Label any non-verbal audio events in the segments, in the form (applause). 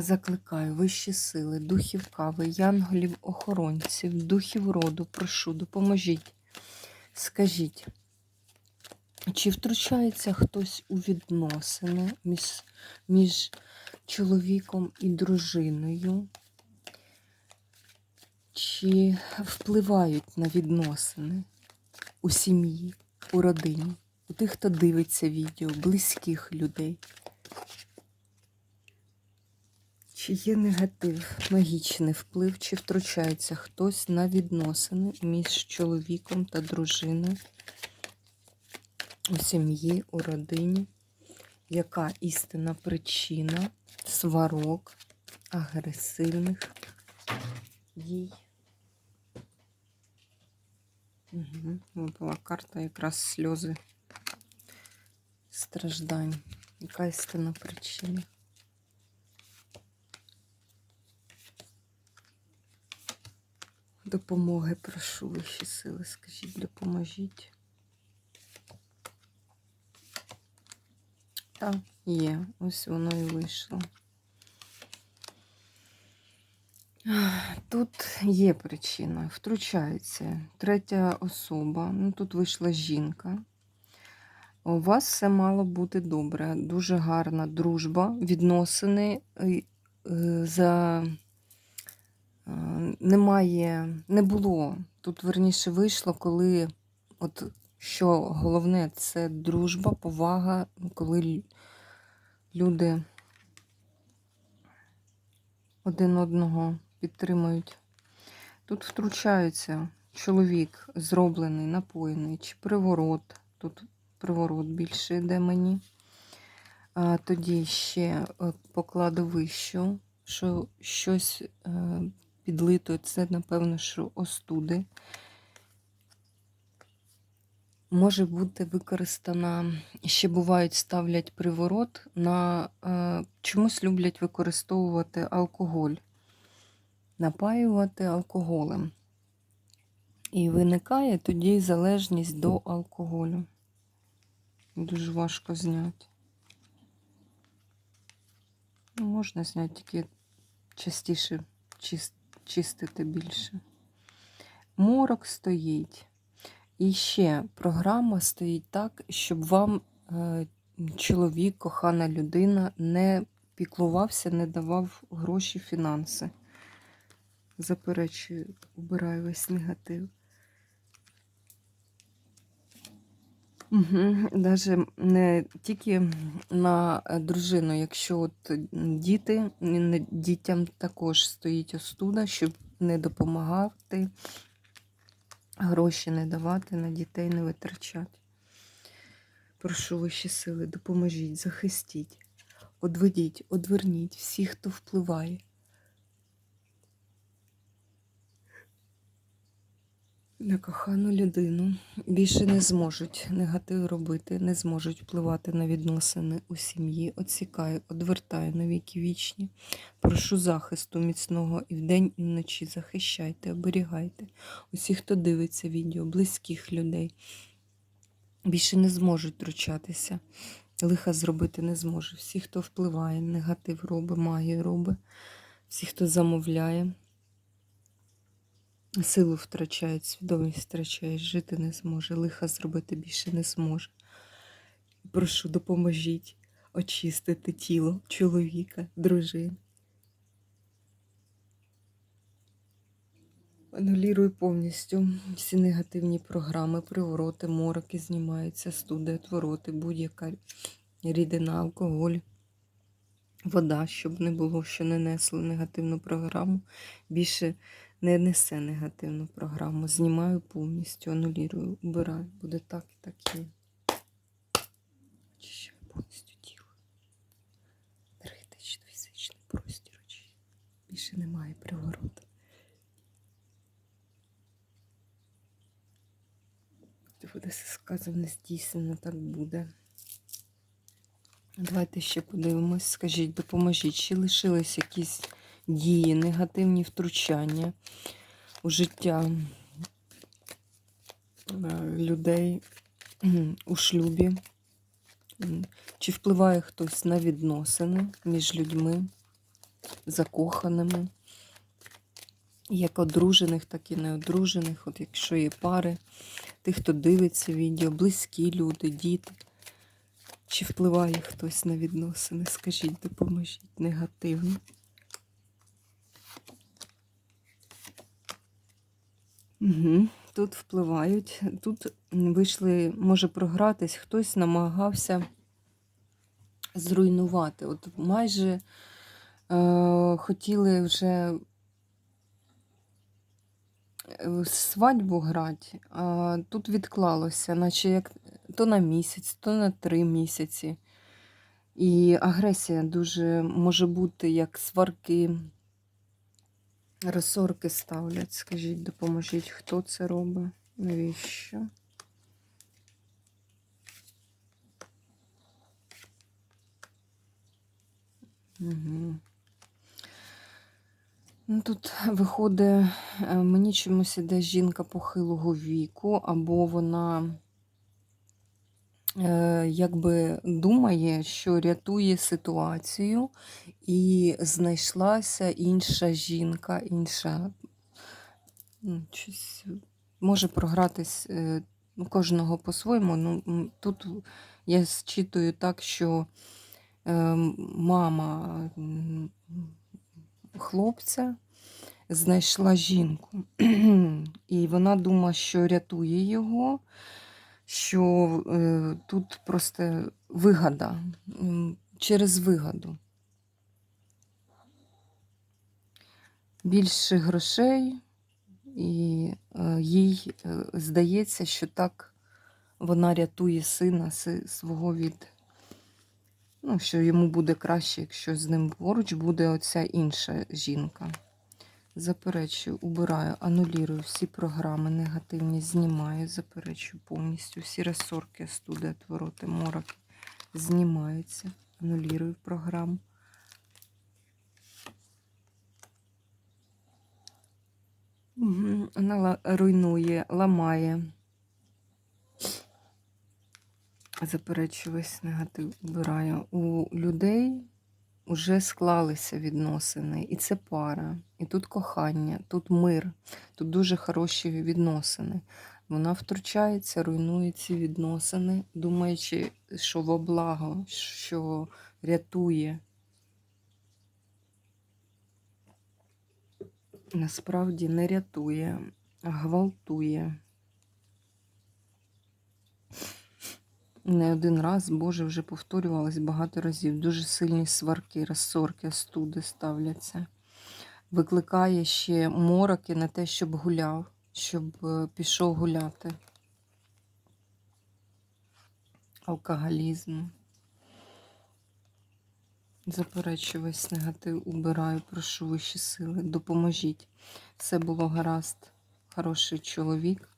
Закликаю вищі сили, духів кави, янголів, охоронців, духів роду, прошу, допоможіть. Скажіть, чи втручається хтось у відносини між, між чоловіком і дружиною? Чи впливають на відносини у сім'ї, у родині, у тих, хто дивиться відео, близьких людей? Чи є негатив, магічний вплив, чи втручається хтось на відносини між чоловіком та дружиною у сім'ї, у родині? Яка істинна причина сварок, агресивних дій? Угу. Була карта якраз сльози страждань. Яка істинна причина? Допомоги прошу вищі сили, скажіть, допоможіть. Так, є, ось воно і вийшло. Тут є причина, втручається третя особа, ну тут вийшла жінка. У вас все мало бути добре, дуже гарна дружба, відносини е, за немає, не було. Тут верніше вийшло, коли, от що головне, це дружба, повага, коли люди один одного підтримують. Тут втручається чоловік, зроблений, напоєний, чи приворот. Тут приворот більше йде мені. А Тоді ще по кладовищу, що щось е, підлито, це, напевно, що остуди. Може бути використана, ще бувають, ставлять приворот на е, чомусь люблять використовувати алкоголь, напаювати алкоголем. І виникає тоді залежність до алкоголю. Дуже важко зняти. Ну, Можна зняти тільки частіше чист, чистити більше. Морок стоїть. І ще програма стоїть так, щоб вам е, чоловік, кохана людина не піклувався, не давав гроші, фінанси. Заперечую, убираю весь негатив. Угу. Даже не тільки на е, дружину, якщо от діти, дітям також стоїть остуда, щоб не допомагати, гроші не давати, на дітей не витрачати. Прошу вищі сили, допоможіть, захистіть, одведіть, одверніть всіх, хто впливає. На кохану людину більше не зможуть негатив робити, не зможуть впливати на відносини у сім'ї. Отсікаю, одвертаю на віки вічні. Прошу захисту міцного і вдень, і вночі. Захищайте, оберігайте усі, хто дивиться відео, близьких людей. Більше не зможуть втручатися. Лиха зробити не зможе. Всі, хто впливає, негатив робить, магію робить, всі, хто замовляє. Силу втрачають, свідомість втрачає, жити не зможе, лиха зробити більше не зможе. Прошу, допоможіть очистити тіло чоловіка, дружини. Анулірую повністю всі негативні програми, привороти, мороки знімаються, студи, отвороти, будь-яка рідина, алкоголь, вода, щоб не було, що не несли негативну програму. Більше не несе негативну програму. Знімаю повністю, анулірую, убираю. Буде так і так є. Очищаю повністю тіло. Енергетично, фізичний простір. Більше немає пригороду. Буде сказано, здійснено, так буде. Давайте ще подивимось, скажіть, допоможіть, чи лишились якісь дії, негативні втручання у життя е, людей у шлюбі? Чи впливає хтось на відносини між людьми, закоханими, як одружених, так і неодружених, от якщо є пари, тих, хто дивиться відео, близькі люди, діти. Чи впливає хтось на відносини? Скажіть, допоможіть негативно. Угу. Тут впливають. Тут вийшли, може програтись, хтось намагався зруйнувати. От майже е, хотіли вже е, свадьбу грати, а тут відклалося, наче як то на місяць, то на три місяці. І агресія дуже може бути як сварки, розсорки ставлять. Скажіть, допоможіть, хто це робить? Навіщо? Угу. Ну, тут виходить, е, мені чомусь іде жінка похилого віку, або вона якби думає, що рятує ситуацію, і знайшлася інша жінка, інша ну, може програтись е, ну, кожного по-своєму. Ну, тут я зчитую так, що е, мама хлопця знайшла жінку, (clears throat) і вона думає, що рятує його, що е, тут просто вигода м, через вигоду. Більше грошей, і е, їй е, здається, що так вона рятує сина свого від. Ну, що йому буде краще, якщо з ним поруч буде оця інша жінка. Заперечую, убираю, анулірую всі програми негативні, знімаю, заперечую повністю. Всі ресорки, студи, отвороти, мороки знімаються. Анулірую програму. Вона руйнує, ламає. Заперечую весь негатив убираю. У людей вже склалися відносини, і це пара, і тут кохання, тут мир, тут дуже хороші відносини. Вона втручається, руйнує ці відносини, думаючи, що во благо, що рятує. Насправді не рятує, а гвалтує. Не один раз, Боже, вже повторювалось багато разів. Дуже сильні сварки, розсорки, студи ставляться. Викликає ще мороки на те, щоб гуляв, щоб е, пішов гуляти. Алкоголізм. Заперечую весь негатив, убираю, прошу вищі сили, допоможіть. Все було гаразд, хороший чоловік.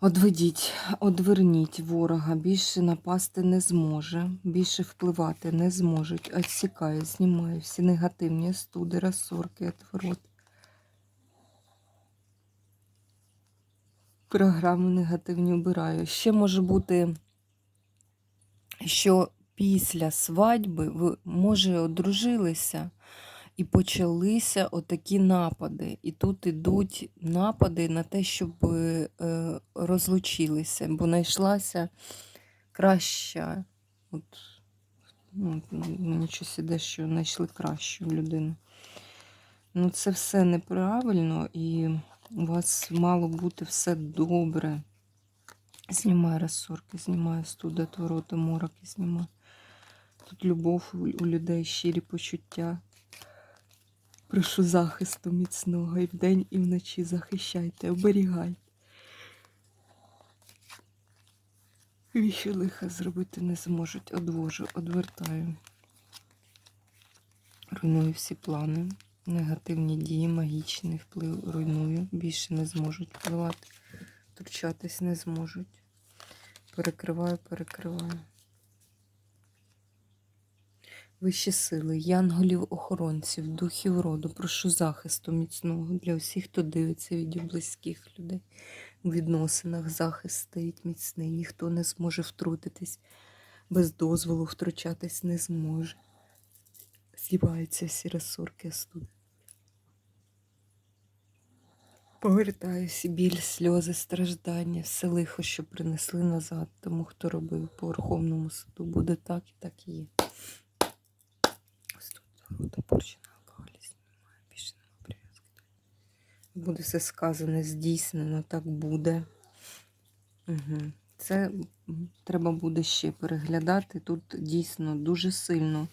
Одведіть, одверніть ворога, більше напасти не зможе, більше впливати не зможуть. Отсікаю, знімаю всі негативні студи, розсорки, отворот. Програми негативні обираю. Ще може бути, що після свадьби ви, може, одружилися і почалися отакі напади. І тут ідуть напади на те, щоб е, розлучилися, бо знайшлася краща. От, ну, мені щось іде, що знайшли кращу людину. Ну, це все неправильно, і у вас мало бути все добре. Знімаю розсорки, знімаю студи, отвороти, мороки, знімаю. Тут любов у людей, щирі почуття. Прошу захисту міцного і вдень, і вночі захищайте, оберігайте. Віщо лиха зробити не зможуть. Одвожу, одвертаю. Руйную всі плани. Негативні дії, магічний вплив руйную. Більше не зможуть впливати. втручатись не зможуть. Перекриваю, перекриваю. Вищі сили, янголів-охоронців, духів роду, прошу захисту міцного для усіх, хто дивиться від близьких людей. У відносинах захист стоїть міцний, ніхто не зможе втрутитись, без дозволу втручатись не зможе. З'їбаються всі розсорки студ. Повертаюся, біль, сльози, страждання, все лихо, що принесли назад, тому хто робив по Верховному суду. Буде так і так і є. Рота алкоголізм немає, більше немає прив'язки. Буде все сказане, здійснено, так буде. Угу. Це треба буде ще переглядати. Тут дійсно дуже сильно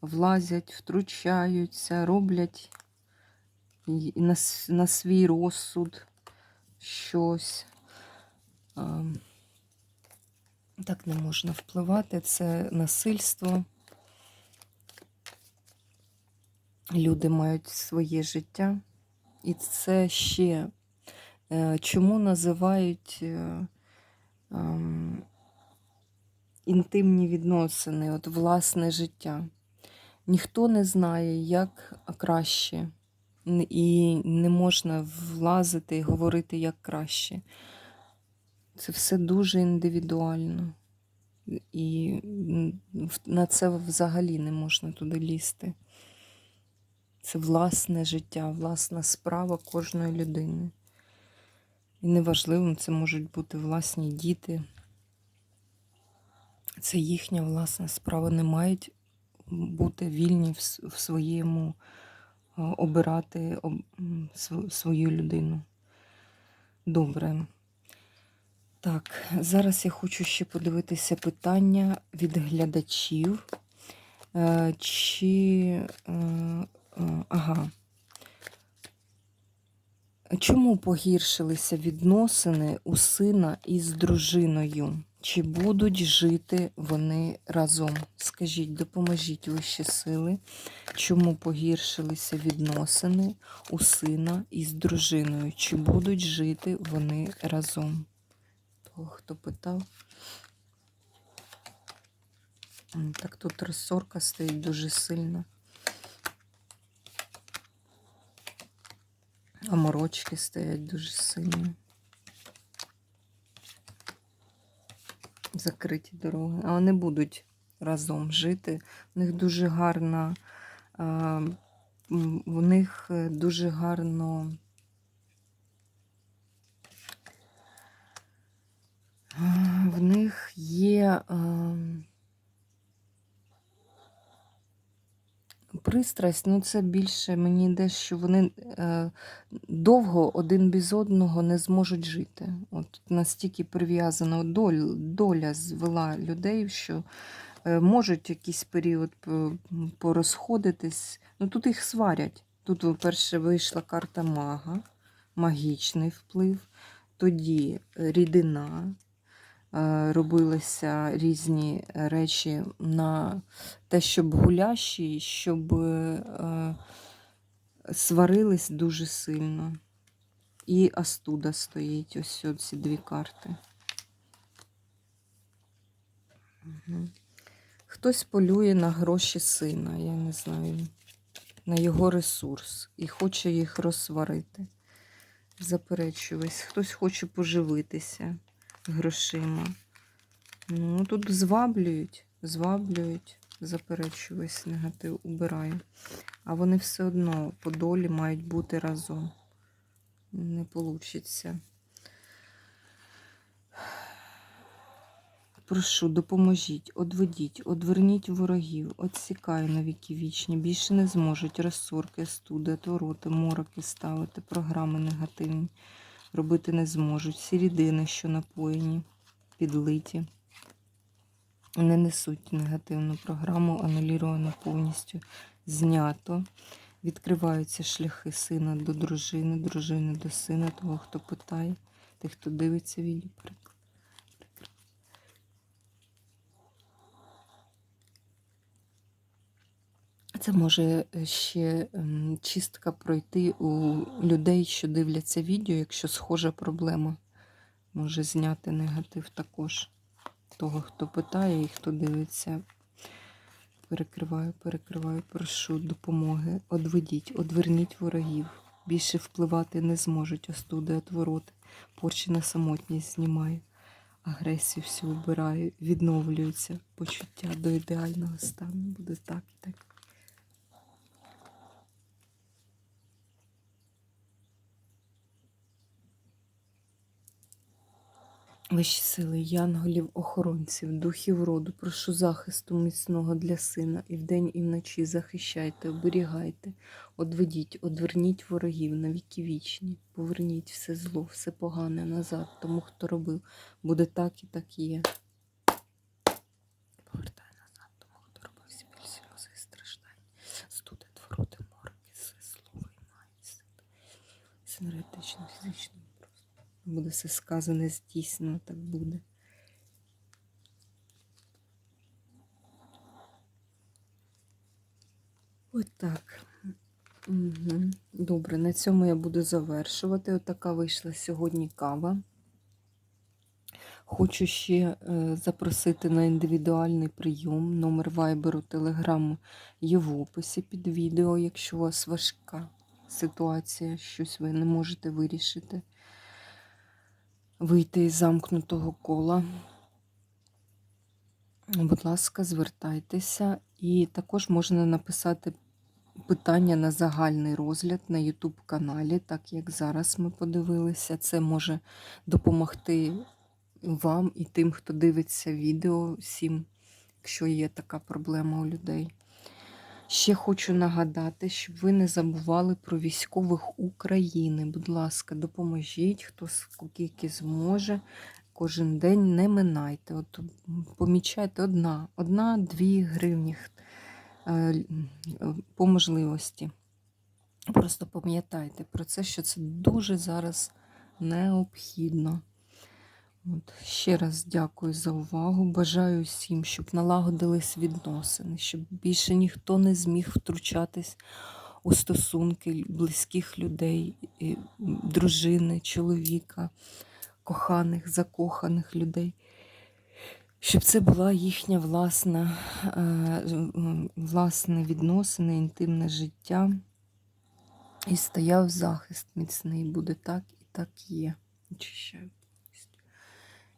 влазять, втручаються, роблять на, на свій розсуд щось. Так не можна впливати. Це насильство. Люди мають своє життя. І це ще е, чому називають е, ем, інтимні відносини, от власне життя. Ніхто не знає, як краще, і не можна влазити і говорити як краще. Це все дуже індивідуально. І на це взагалі не можна туди лізти. Це власне життя, власна справа кожної людини. І неважливо, це можуть бути власні діти. Це їхня власна справа. Не мають бути вільні в, своєму обирати об- м, св- свою людину. Добре. Так, зараз я хочу ще подивитися питання від глядачів. Е, Чи. Ага. Чому погіршилися відносини у сина із дружиною? Чи будуть жити вони разом? Скажіть, допоможіть вищі сили. Чому погіршилися відносини у сина із дружиною? Чи будуть жити вони разом? Того, хто питав. Так тут розсорка стоїть дуже сильно. А морочки стоять дуже сильно. Закриті дороги. А вони будуть разом жити. У них дуже м, в них е, дуже гарно. В них є пристрасть, ну це більше мені йде, що вони е, довго один без одного не зможуть жити. От настільки прив'язана доль, доля звела людей, що е, можуть якийсь період порозходитись. Ну тут їх сварять. Тут, по-перше, вийшла карта мага, магічний вплив, тоді е, рідина. Е, Робилися різні речі на те, щоб гулящі, щоб е, сварились дуже сильно. І Астуда стоїть, ось ці дві карти. Хтось полює на гроші сина, я не знаю, на його ресурс і хоче їх розсварити. Заперечуюсь. Хтось хоче поживитися грошима. Ну, тут зваблюють, зваблюють, заперечуюсь, негатив убираю. А вони все одно по долі мають бути разом. Не получиться. Прошу, допоможіть, одведіть, одверніть ворогів, отсікаю на віки вічні. Більше не зможуть розсорки, студи, тороти, мороки ставити, програми негативні. Робити не зможуть. Всі рідини, що напоєні, підлиті. Не несуть негативну програму, ануліровано повністю знято. Відкриваються шляхи сина до дружини, дружини до сина, того, хто питає, тих, хто дивиться відео. Це може е, ще ем, чистка пройти у людей, що дивляться відео, якщо схожа проблема. може зняти негатив також того, хто питає і хто дивиться. Перекриваю, перекриваю, прошу допомоги. Одведіть, одверніть ворогів. Більше впливати не зможуть остуди отвороти. Порчена самотність знімає. Агресію всю обираю, відновлюється почуття до ідеального стану. Буде так і так. Вищі сили, янголів, охоронців, духів роду, прошу захисту міцного для сина, і вдень, і вночі захищайте, оберігайте, одведіть, одверніть ворогів на віки вічні, поверніть все зло, все погане назад, тому хто робив, буде так і так є. Повертай назад, тому хто робив всі біль, сльози і страждання, студи, твороти, морки, все слово і має сили, синергетично, фізично. Буде все сказане, здійснено, так буде. Отак. Угу. Добре, на цьому я буду завершувати. Отака вийшла сьогодні кава. Хочу ще е, запросити на індивідуальний прийом. Номер вайберу, телеграму є в описі під відео, якщо у вас важка ситуація, щось ви не можете вирішити вийти із замкнутого кола. Будь ласка, звертайтеся. І також можна написати питання на загальний розгляд на YouTube каналі, так як зараз ми подивилися. Це може допомогти вам і тим, хто дивиться відео всім, якщо є така проблема у людей. Ще хочу нагадати, щоб ви не забували про військових України. Будь ласка, допоможіть, хто скільки зможе. Кожен день не минайте. От Помічайте одна, одна-дві гривні е, по можливості. Просто пам'ятайте про це, що це дуже зараз необхідно. От, Ще раз дякую за увагу. Бажаю всім, щоб налагодились відносини, щоб більше ніхто не зміг втручатись у стосунки близьких людей, дружини, чоловіка, коханих, закоханих людей. Щоб це була їхня власна, е, власне відносини, інтимне життя. І стояв захист міцний. Буде так і так є. Очищаю.